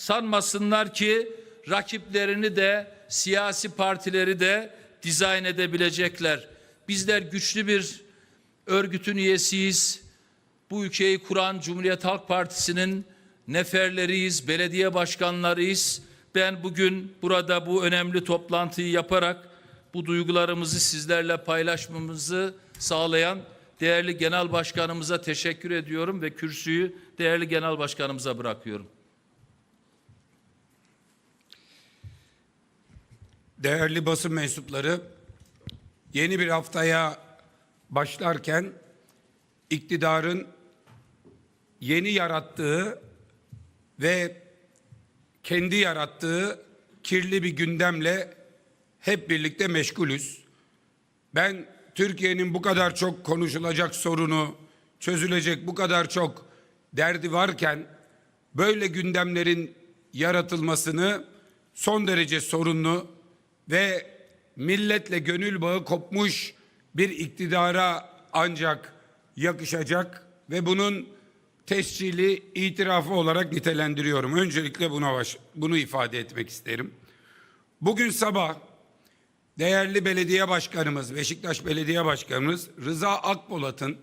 sanmasınlar ki rakiplerini de siyasi partileri de dizayn edebilecekler. Bizler güçlü bir örgütün üyesiyiz. Bu ülkeyi kuran Cumhuriyet Halk Partisi'nin neferleriyiz, belediye başkanlarıyız. Ben bugün burada bu önemli toplantıyı yaparak bu duygularımızı sizlerle paylaşmamızı sağlayan değerli genel başkanımıza teşekkür ediyorum ve kürsüyü değerli genel başkanımıza bırakıyorum. Değerli basın mensupları, yeni bir haftaya başlarken iktidarın yeni yarattığı ve kendi yarattığı kirli bir gündemle hep birlikte meşgulüz. Ben Türkiye'nin bu kadar çok konuşulacak sorunu, çözülecek bu kadar çok derdi varken böyle gündemlerin yaratılmasını son derece sorunlu ve milletle gönül bağı kopmuş bir iktidara ancak yakışacak ve bunun tescili, itirafı olarak nitelendiriyorum. Öncelikle buna baş, bunu ifade etmek isterim. Bugün sabah değerli belediye başkanımız, Beşiktaş Belediye Başkanımız Rıza Akpolat'ın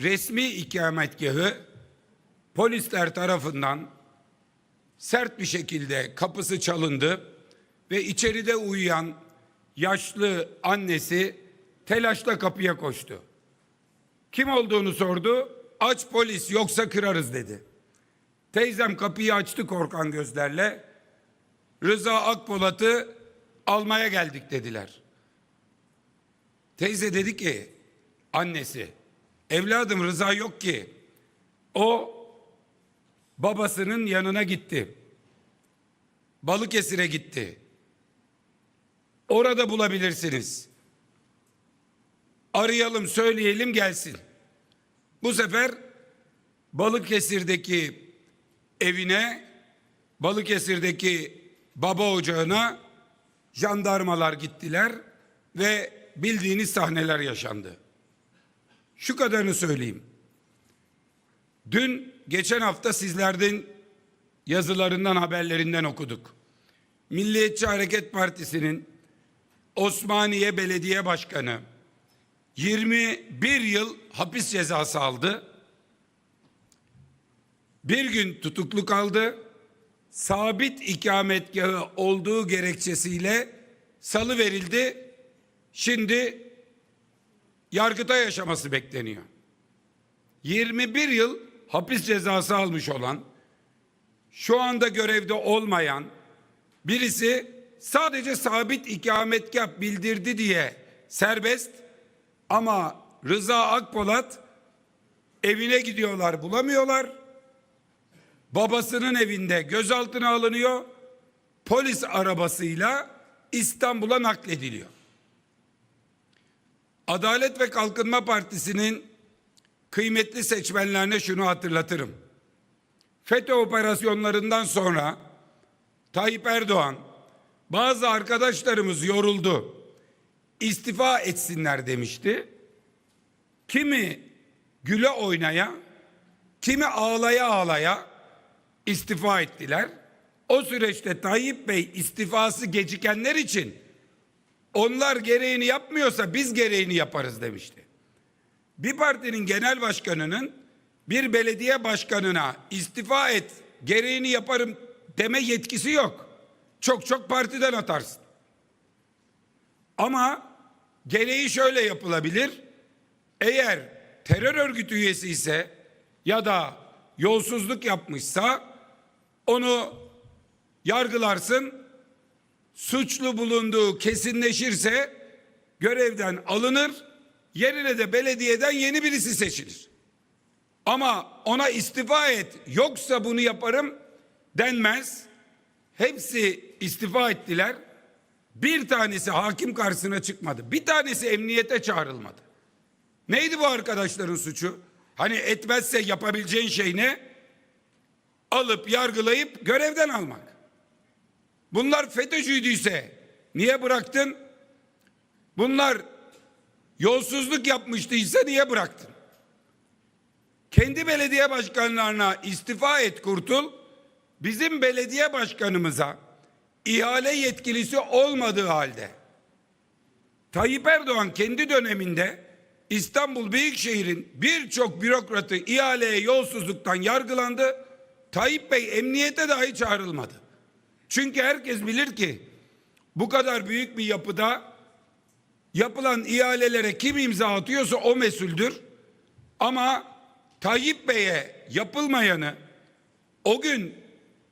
resmi ikametgahı polisler tarafından sert bir şekilde kapısı çalındı ve içeride uyuyan yaşlı annesi telaşla kapıya koştu. Kim olduğunu sordu. Aç polis yoksa kırarız dedi. Teyzem kapıyı açtı korkan gözlerle. Rıza Akpolat'ı almaya geldik dediler. Teyze dedi ki annesi evladım Rıza yok ki. O babasının yanına gitti. Balıkesir'e gitti. Orada bulabilirsiniz. Arayalım, söyleyelim gelsin. Bu sefer Balıkesir'deki evine, Balıkesir'deki baba ocağına jandarmalar gittiler ve bildiğiniz sahneler yaşandı. Şu kadarını söyleyeyim. Dün geçen hafta sizlerden yazılarından haberlerinden okuduk. Milliyetçi Hareket Partisi'nin Osmaniye Belediye Başkanı 21 yıl hapis cezası aldı. Bir gün tutuklu kaldı. Sabit ikametgahı olduğu gerekçesiyle salı verildi. Şimdi yargıta yaşaması bekleniyor. 21 yıl hapis cezası almış olan, şu anda görevde olmayan birisi sadece sabit ikametgah bildirdi diye serbest ama Rıza Akpolat evine gidiyorlar bulamıyorlar. Babasının evinde gözaltına alınıyor. Polis arabasıyla İstanbul'a naklediliyor. Adalet ve Kalkınma Partisi'nin kıymetli seçmenlerine şunu hatırlatırım. FETÖ operasyonlarından sonra Tayyip Erdoğan bazı arkadaşlarımız yoruldu. İstifa etsinler demişti. Kimi güle oynaya, kimi ağlaya ağlaya istifa ettiler. O süreçte Tayyip Bey istifası gecikenler için onlar gereğini yapmıyorsa biz gereğini yaparız demişti. Bir partinin genel başkanının bir belediye başkanına istifa et, gereğini yaparım deme yetkisi yok. Çok çok partiden atarsın. Ama gereği şöyle yapılabilir. Eğer terör örgütü üyesi ise ya da yolsuzluk yapmışsa onu yargılarsın. Suçlu bulunduğu kesinleşirse görevden alınır. Yerine de belediyeden yeni birisi seçilir. Ama ona istifa et yoksa bunu yaparım denmez. Hepsi istifa ettiler. Bir tanesi hakim karşısına çıkmadı. Bir tanesi emniyete çağrılmadı. Neydi bu arkadaşların suçu? Hani etmezse yapabileceğin şey ne? Alıp yargılayıp görevden almak. Bunlar FETÖ'cüydüyse niye bıraktın? Bunlar yolsuzluk yapmıştıysa niye bıraktın? Kendi belediye başkanlarına istifa et kurtul. Bizim belediye başkanımıza ihale yetkilisi olmadığı halde Tayyip Erdoğan kendi döneminde İstanbul Büyükşehir'in birçok bürokratı ihaleye yolsuzluktan yargılandı. Tayyip Bey emniyete dahi çağrılmadı. Çünkü herkes bilir ki bu kadar büyük bir yapıda yapılan ihalelere kim imza atıyorsa o mesuldür. Ama Tayyip Bey'e yapılmayanı o gün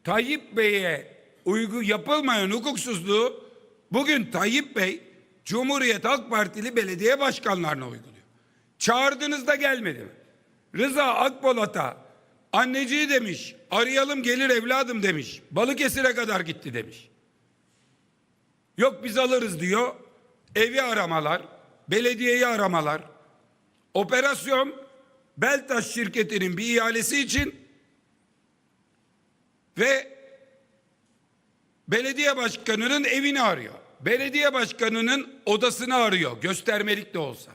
Tayyip Bey'e uygu yapılmayan hukuksuzluğu bugün Tayyip Bey Cumhuriyet Halk Partili belediye başkanlarına uyguluyor. Çağırdığınızda gelmedi mi? Rıza Akpolat'a anneciği demiş, arayalım gelir evladım demiş. Balıkesir'e kadar gitti demiş. Yok biz alırız diyor. Evi aramalar, belediyeyi aramalar. Operasyon Beltaş şirketinin bir ihalesi için ve belediye başkanının evini arıyor. Belediye başkanının odasını arıyor göstermelik de olsa.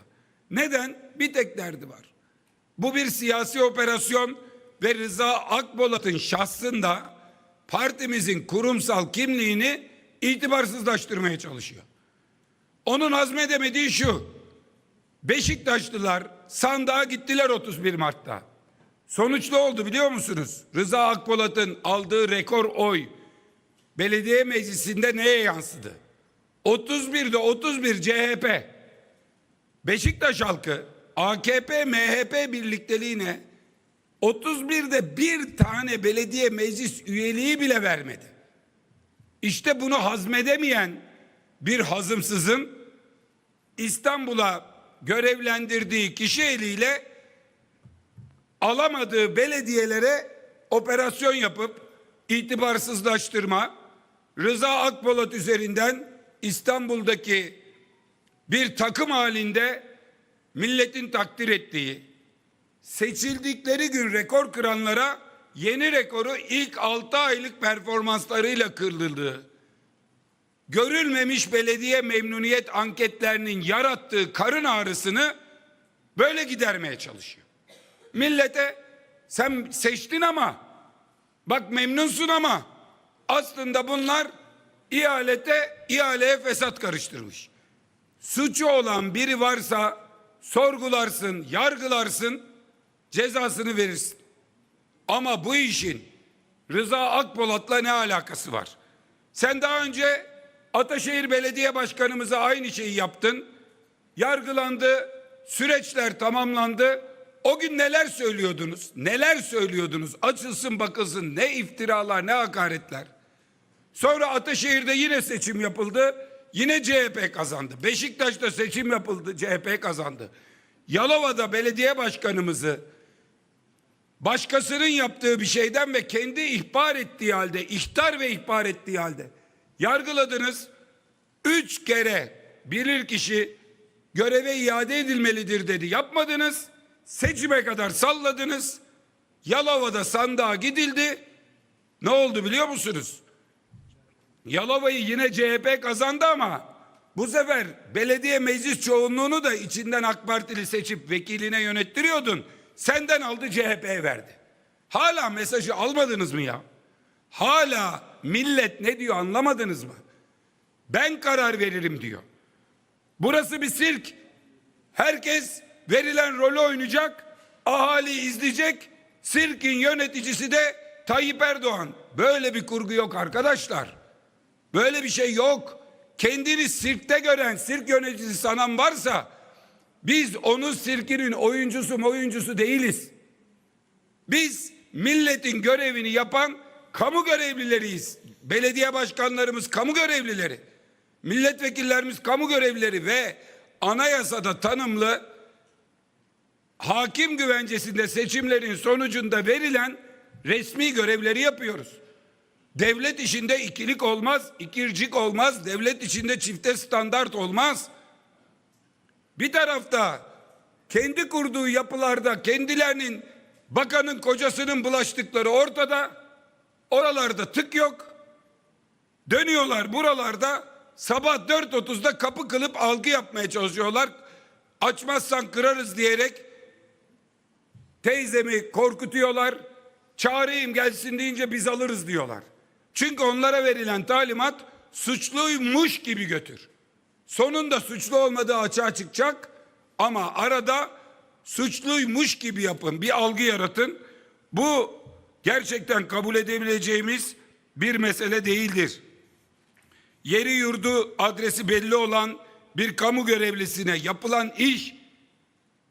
Neden? Bir tek derdi var. Bu bir siyasi operasyon ve Rıza Akbolat'ın şahsında partimizin kurumsal kimliğini itibarsızlaştırmaya çalışıyor. Onun hazmedemediği şu. Beşiktaşlılar sandığa gittiler 31 Mart'ta. Sonuç ne oldu biliyor musunuz? Rıza Akpolat'ın aldığı rekor oy belediye meclisinde neye yansıdı? 31'de 31 CHP. Beşiktaş halkı AKP MHP birlikteliğine 31'de bir tane belediye meclis üyeliği bile vermedi. İşte bunu hazmedemeyen bir hazımsızın İstanbul'a görevlendirdiği kişi eliyle alamadığı belediyelere operasyon yapıp itibarsızlaştırma, Rıza Akpolat üzerinden İstanbul'daki bir takım halinde milletin takdir ettiği, seçildikleri gün rekor kıranlara yeni rekoru ilk 6 aylık performanslarıyla kırıldığı, görülmemiş belediye memnuniyet anketlerinin yarattığı karın ağrısını böyle gidermeye çalışıyor. Millete sen seçtin ama bak memnunsun ama aslında bunlar ihalete ihaleye fesat karıştırmış. Suçu olan biri varsa sorgularsın, yargılarsın, cezasını verirsin. Ama bu işin Rıza Akpolat'la ne alakası var? Sen daha önce Ataşehir Belediye Başkanımıza aynı şeyi yaptın. Yargılandı, süreçler tamamlandı. O gün neler söylüyordunuz? Neler söylüyordunuz? Açılsın bakılsın ne iftiralar ne hakaretler. Sonra Ataşehir'de yine seçim yapıldı. Yine CHP kazandı. Beşiktaş'ta seçim yapıldı. CHP kazandı. Yalova'da belediye başkanımızı başkasının yaptığı bir şeyden ve kendi ihbar ettiği halde, ihtar ve ihbar ettiği halde yargıladınız. Üç kere bilir kişi göreve iade edilmelidir dedi. Yapmadınız. Seçime kadar salladınız. Yalova'da sandığa gidildi. Ne oldu biliyor musunuz? Yalova'yı yine CHP kazandı ama bu sefer belediye meclis çoğunluğunu da içinden AK Partili seçip vekiline yönettiriyordun. Senden aldı CHP'ye verdi. Hala mesajı almadınız mı ya? Hala millet ne diyor anlamadınız mı? Ben karar veririm diyor. Burası bir sirk. Herkes verilen rolü oynayacak. Ahali izleyecek. Sirkin yöneticisi de Tayyip Erdoğan. Böyle bir kurgu yok arkadaşlar. Böyle bir şey yok. Kendini sirkte gören, sirk yöneticisi sanan varsa biz onun sirkinin oyuncusu oyuncusu değiliz. Biz milletin görevini yapan kamu görevlileriyiz. Belediye başkanlarımız kamu görevlileri. Milletvekillerimiz kamu görevlileri ve anayasada tanımlı hakim güvencesinde seçimlerin sonucunda verilen resmi görevleri yapıyoruz. Devlet işinde ikilik olmaz, ikircik olmaz. Devlet içinde çifte standart olmaz. Bir tarafta kendi kurduğu yapılarda kendilerinin bakanın kocasının bulaştıkları ortada. Oralarda tık yok. Dönüyorlar buralarda sabah 4.30'da kapı kılıp algı yapmaya çalışıyorlar. Açmazsan kırarız diyerek teyzemi korkutuyorlar. çağırayım gelsin deyince biz alırız diyorlar. Çünkü onlara verilen talimat suçluymuş gibi götür. Sonunda suçlu olmadığı açığa çıkacak ama arada suçluymuş gibi yapın. Bir algı yaratın. Bu gerçekten kabul edebileceğimiz bir mesele değildir. Yeri yurdu adresi belli olan bir kamu görevlisine yapılan iş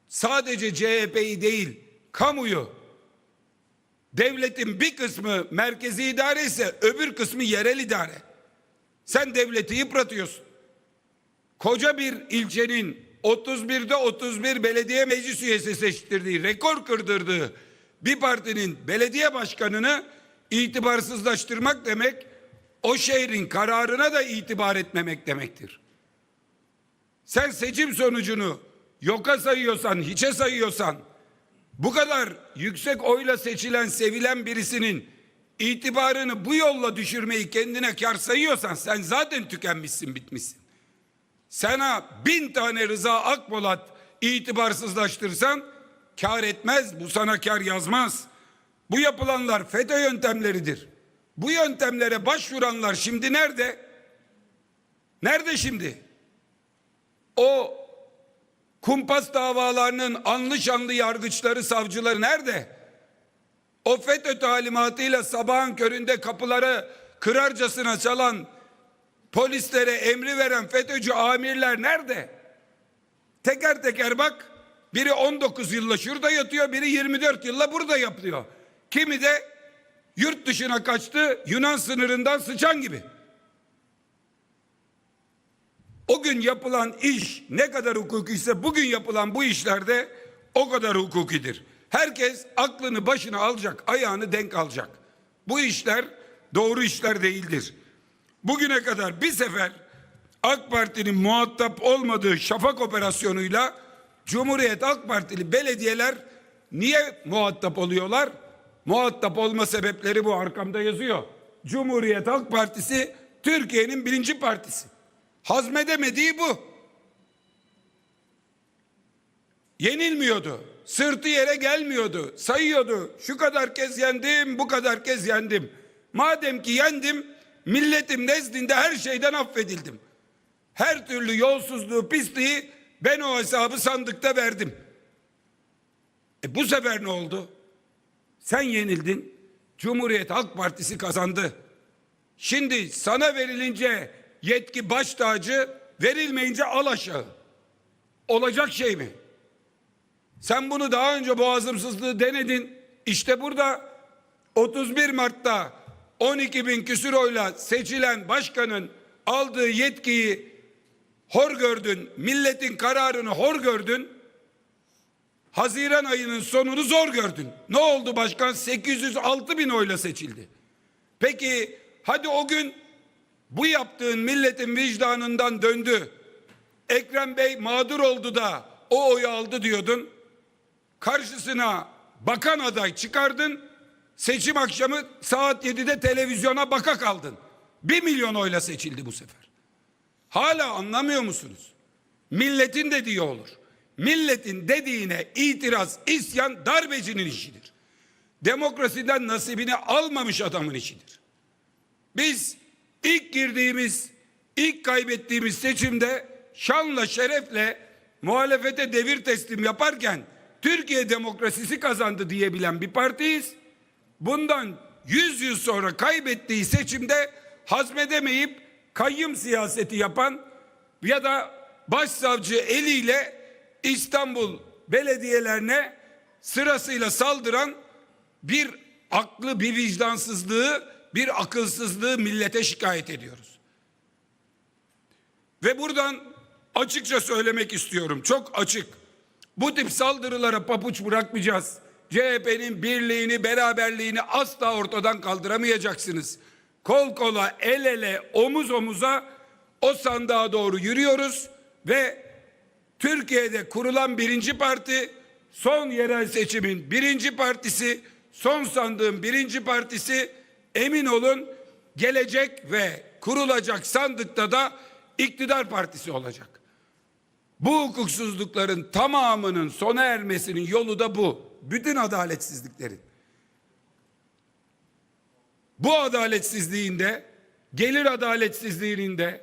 sadece CHP'yi değil kamuyu devletin bir kısmı merkezi idare ise öbür kısmı yerel idare. Sen devleti yıpratıyorsun. Koca bir ilçenin 31'de 31 belediye meclis üyesi seçtirdiği, rekor kırdırdığı bir partinin belediye başkanını itibarsızlaştırmak demek o şehrin kararına da itibar etmemek demektir. Sen seçim sonucunu yoka sayıyorsan, hiçe sayıyorsan bu kadar yüksek oyla seçilen, sevilen birisinin itibarını bu yolla düşürmeyi kendine kar sayıyorsan sen zaten tükenmişsin, bitmişsin. Sana bin tane Rıza Akpolat itibarsızlaştırsan kar etmez, bu sana kar yazmaz. Bu yapılanlar FETÖ yöntemleridir. Bu yöntemlere başvuranlar şimdi nerede? Nerede şimdi? O kumpas davalarının anlı şanlı yargıçları, savcıları nerede? O FETÖ talimatıyla sabahın köründe kapıları kırarcasına çalan polislere emri veren FETÖ'cü amirler nerede? Teker teker bak. Biri 19 yılla şurada yatıyor, biri 24 yılla burada yapıyor. Kimi de yurt dışına kaçtı, Yunan sınırından sıçan gibi. O gün yapılan iş ne kadar hukuki ise bugün yapılan bu işlerde o kadar hukukidir. Herkes aklını başına alacak, ayağını denk alacak. Bu işler doğru işler değildir. Bugüne kadar bir sefer AK Parti'nin muhatap olmadığı şafak operasyonuyla Cumhuriyet AK Partili belediyeler niye muhatap oluyorlar? Muhatap olma sebepleri bu arkamda yazıyor. Cumhuriyet Halk Partisi Türkiye'nin birinci partisi. Hazmedemediği bu. Yenilmiyordu. Sırtı yere gelmiyordu. Sayıyordu. Şu kadar kez yendim, bu kadar kez yendim. Madem ki yendim, milletim nezdinde her şeyden affedildim. Her türlü yolsuzluğu, pisliği ben o hesabı sandıkta verdim. E bu sefer ne oldu? Sen yenildin. Cumhuriyet Halk Partisi kazandı. Şimdi sana verilince yetki baş tacı, verilmeyince al aşağı. Olacak şey mi? Sen bunu daha önce boğazımsızlığı denedin. İşte burada 31 Mart'ta 12 bin küsür oyla seçilen başkanın aldığı yetkiyi hor gördün. Milletin kararını hor gördün. Haziran ayının sonunu zor gördün. Ne oldu başkan? 806 bin oyla seçildi. Peki hadi o gün bu yaptığın milletin vicdanından döndü. Ekrem Bey mağdur oldu da o oyu aldı diyordun. Karşısına bakan aday çıkardın. Seçim akşamı saat 7'de televizyona baka kaldın. Bir milyon oyla seçildi bu sefer. Hala anlamıyor musunuz? Milletin dediği olur. Milletin dediğine itiraz, isyan darbecinin işidir. Demokrasiden nasibini almamış adamın işidir. Biz ilk girdiğimiz, ilk kaybettiğimiz seçimde şanla şerefle muhalefete devir teslim yaparken Türkiye demokrasisi kazandı diyebilen bir partiyiz. Bundan 100 yıl sonra kaybettiği seçimde hazmedemeyip kayyum siyaseti yapan ya da başsavcı eliyle İstanbul belediyelerine sırasıyla saldıran bir aklı, bir vicdansızlığı, bir akılsızlığı millete şikayet ediyoruz. Ve buradan açıkça söylemek istiyorum. Çok açık. Bu tip saldırılara papuç bırakmayacağız. CHP'nin birliğini, beraberliğini asla ortadan kaldıramayacaksınız. Kol kola, el ele, omuz omuza o sandığa doğru yürüyoruz ve Türkiye'de kurulan birinci parti, son yerel seçimin birinci partisi, son sandığın birinci partisi emin olun gelecek ve kurulacak sandıkta da iktidar partisi olacak. Bu hukuksuzlukların tamamının sona ermesinin yolu da bu. Bütün adaletsizliklerin. bu adaletsizliğinde, gelir adaletsizliğinde,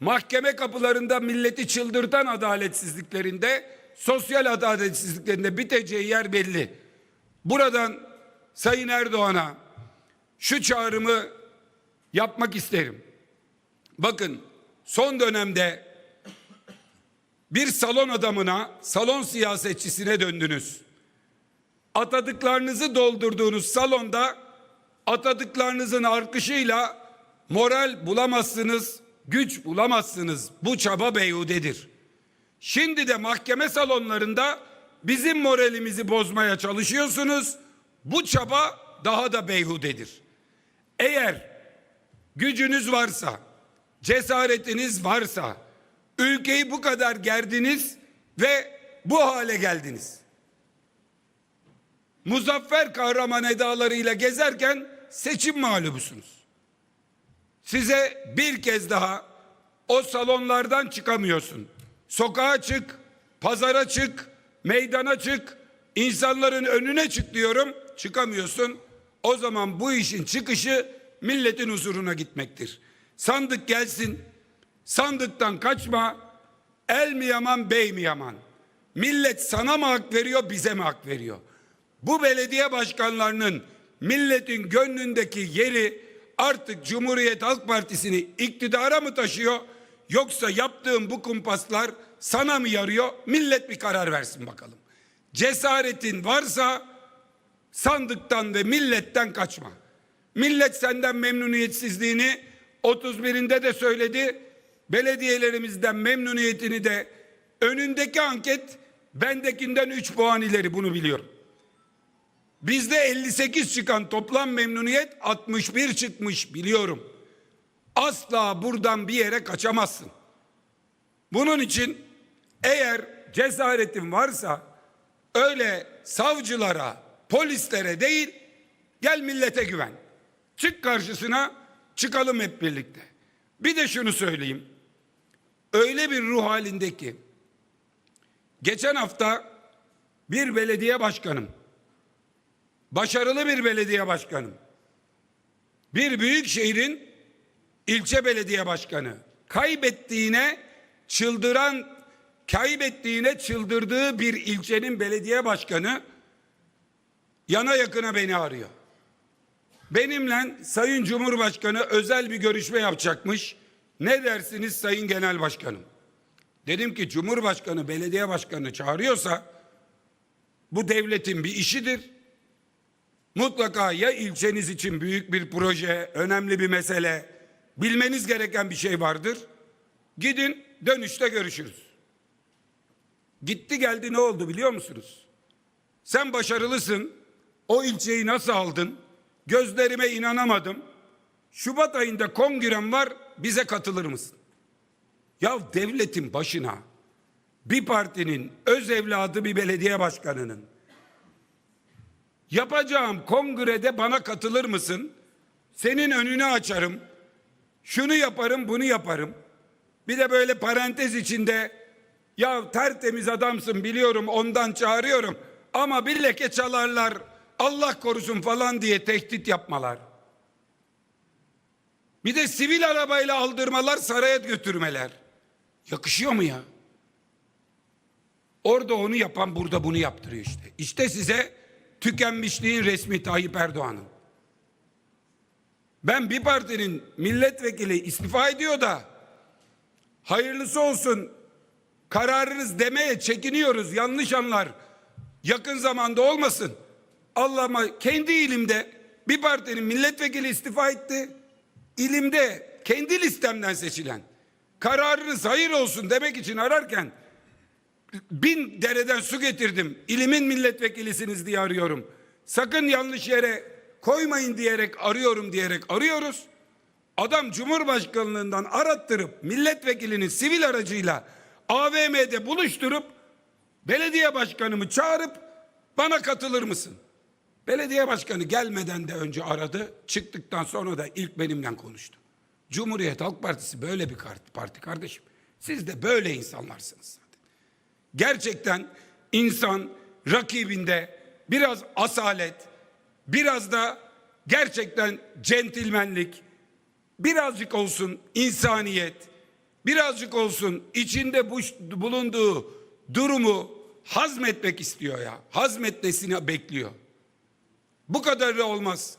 mahkeme kapılarında milleti çıldırtan adaletsizliklerinde, sosyal adaletsizliklerinde biteceği yer belli. Buradan Sayın Erdoğan'a şu çağrımı yapmak isterim. Bakın son dönemde bir salon adamına, salon siyasetçisine döndünüz. Atadıklarınızı doldurduğunuz salonda atadıklarınızın arkışıyla moral bulamazsınız, güç bulamazsınız. Bu çaba beyhudedir. Şimdi de mahkeme salonlarında bizim moralimizi bozmaya çalışıyorsunuz. Bu çaba daha da beyhudedir. Eğer gücünüz varsa, cesaretiniz varsa, ülkeyi bu kadar gerdiniz ve bu hale geldiniz. Muzaffer kahraman edalarıyla gezerken seçim mağlubusunuz. Size bir kez daha o salonlardan çıkamıyorsun. Sokağa çık, pazara çık, meydana çık, insanların önüne çık diyorum. Çıkamıyorsun. O zaman bu işin çıkışı milletin huzuruna gitmektir. Sandık gelsin. Sandıktan kaçma. El mi yaman, bey mi yaman? Millet sana mı hak veriyor, bize mi hak veriyor? Bu belediye başkanlarının milletin gönlündeki yeri artık Cumhuriyet Halk Partisi'ni iktidara mı taşıyor yoksa yaptığım bu kumpaslar sana mı yarıyor? Millet bir karar versin bakalım. Cesaretin varsa sandıktan ve milletten kaçma. Millet senden memnuniyetsizliğini 31'inde de söyledi. Belediyelerimizden memnuniyetini de önündeki anket bendekinden 3 puan ileri bunu biliyorum. Bizde 58 çıkan toplam memnuniyet 61 çıkmış biliyorum. Asla buradan bir yere kaçamazsın. Bunun için eğer cesaretin varsa öyle savcılara, polislere değil gel millete güven. Çık karşısına çıkalım hep birlikte. Bir de şunu söyleyeyim. Öyle bir ruh halindeki geçen hafta bir belediye başkanım başarılı bir belediye başkanım. Bir büyük şehrin ilçe belediye başkanı kaybettiğine çıldıran kaybettiğine çıldırdığı bir ilçenin belediye başkanı yana yakına beni arıyor. Benimle Sayın Cumhurbaşkanı özel bir görüşme yapacakmış. Ne dersiniz Sayın Genel Başkanım? Dedim ki Cumhurbaşkanı belediye başkanını çağırıyorsa bu devletin bir işidir. Mutlaka ya ilçeniz için büyük bir proje, önemli bir mesele, bilmeniz gereken bir şey vardır. Gidin dönüşte görüşürüz. Gitti geldi ne oldu biliyor musunuz? Sen başarılısın. O ilçeyi nasıl aldın? Gözlerime inanamadım. Şubat ayında kongrem var bize katılır mısın? Ya devletin başına bir partinin öz evladı bir belediye başkanının Yapacağım kongrede bana katılır mısın? Senin önünü açarım. Şunu yaparım, bunu yaparım. Bir de böyle parantez içinde ya tertemiz adamsın biliyorum ondan çağırıyorum ama bir leke çalarlar Allah korusun falan diye tehdit yapmalar. Bir de sivil arabayla aldırmalar saraya götürmeler. Yakışıyor mu ya? Orada onu yapan burada bunu yaptırıyor işte. İşte size tükenmişliğin resmi Tayyip Erdoğan'ın. Ben bir partinin milletvekili istifa ediyor da hayırlısı olsun kararınız demeye çekiniyoruz yanlış anlar. Yakın zamanda olmasın. Allah'ıma kendi ilimde bir partinin milletvekili istifa etti. İlimde kendi listemden seçilen kararınız hayır olsun demek için ararken bin dereden su getirdim. İlimin milletvekilisiniz diye arıyorum. Sakın yanlış yere koymayın diyerek arıyorum diyerek arıyoruz. Adam Cumhurbaşkanlığından arattırıp milletvekilini sivil aracıyla AVM'de buluşturup belediye başkanımı çağırıp bana katılır mısın? Belediye başkanı gelmeden de önce aradı. Çıktıktan sonra da ilk benimle konuştu. Cumhuriyet Halk Partisi böyle bir parti kardeşim. Siz de böyle insanlarsınız gerçekten insan rakibinde biraz asalet, biraz da gerçekten centilmenlik, birazcık olsun insaniyet, birazcık olsun içinde bu, bulunduğu durumu hazmetmek istiyor ya. Hazmetmesini bekliyor. Bu kadar da olmaz.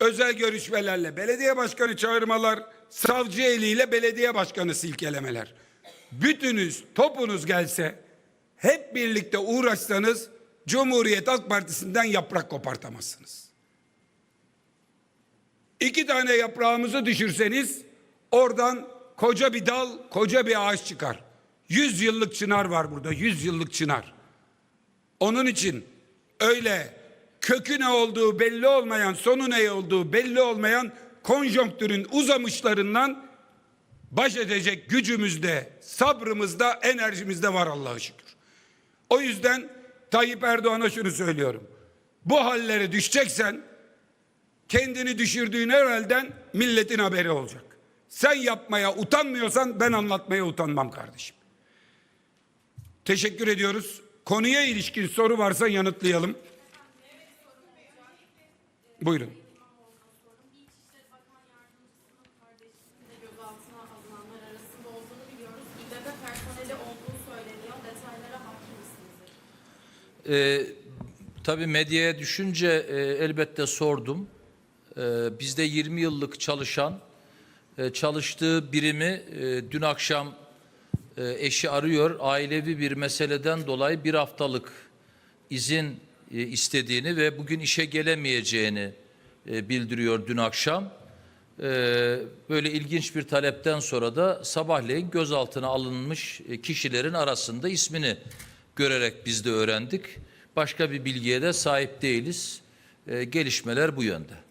Özel görüşmelerle belediye başkanı çağırmalar, savcı eliyle belediye başkanı silkelemeler. Bütünüz, topunuz gelse hep birlikte uğraşsanız Cumhuriyet Halk Partisi'nden yaprak kopartamazsınız. İki tane yaprağımızı düşürseniz oradan koca bir dal, koca bir ağaç çıkar. Yüz yıllık çınar var burada, yüz yıllık çınar. Onun için öyle kökü ne olduğu belli olmayan, sonu ne olduğu belli olmayan konjonktürün uzamışlarından baş edecek gücümüzde, sabrımızda, enerjimizde var Allah'a şükür. O yüzden Tayyip Erdoğan'a şunu söylüyorum. Bu hallere düşeceksen kendini düşürdüğün her milletin haberi olacak. Sen yapmaya utanmıyorsan ben anlatmaya utanmam kardeşim. Teşekkür ediyoruz. Konuya ilişkin soru varsa yanıtlayalım. Buyurun. Ee, tabii medyaya düşünce e, elbette sordum. Ee, bizde 20 yıllık çalışan, e, çalıştığı birimi e, dün akşam e, eşi arıyor. Ailevi bir meseleden dolayı bir haftalık izin e, istediğini ve bugün işe gelemeyeceğini e, bildiriyor dün akşam. E, böyle ilginç bir talepten sonra da sabahleyin gözaltına alınmış e, kişilerin arasında ismini görerek biz de öğrendik. Başka bir bilgiye de sahip değiliz. E, gelişmeler bu yönde.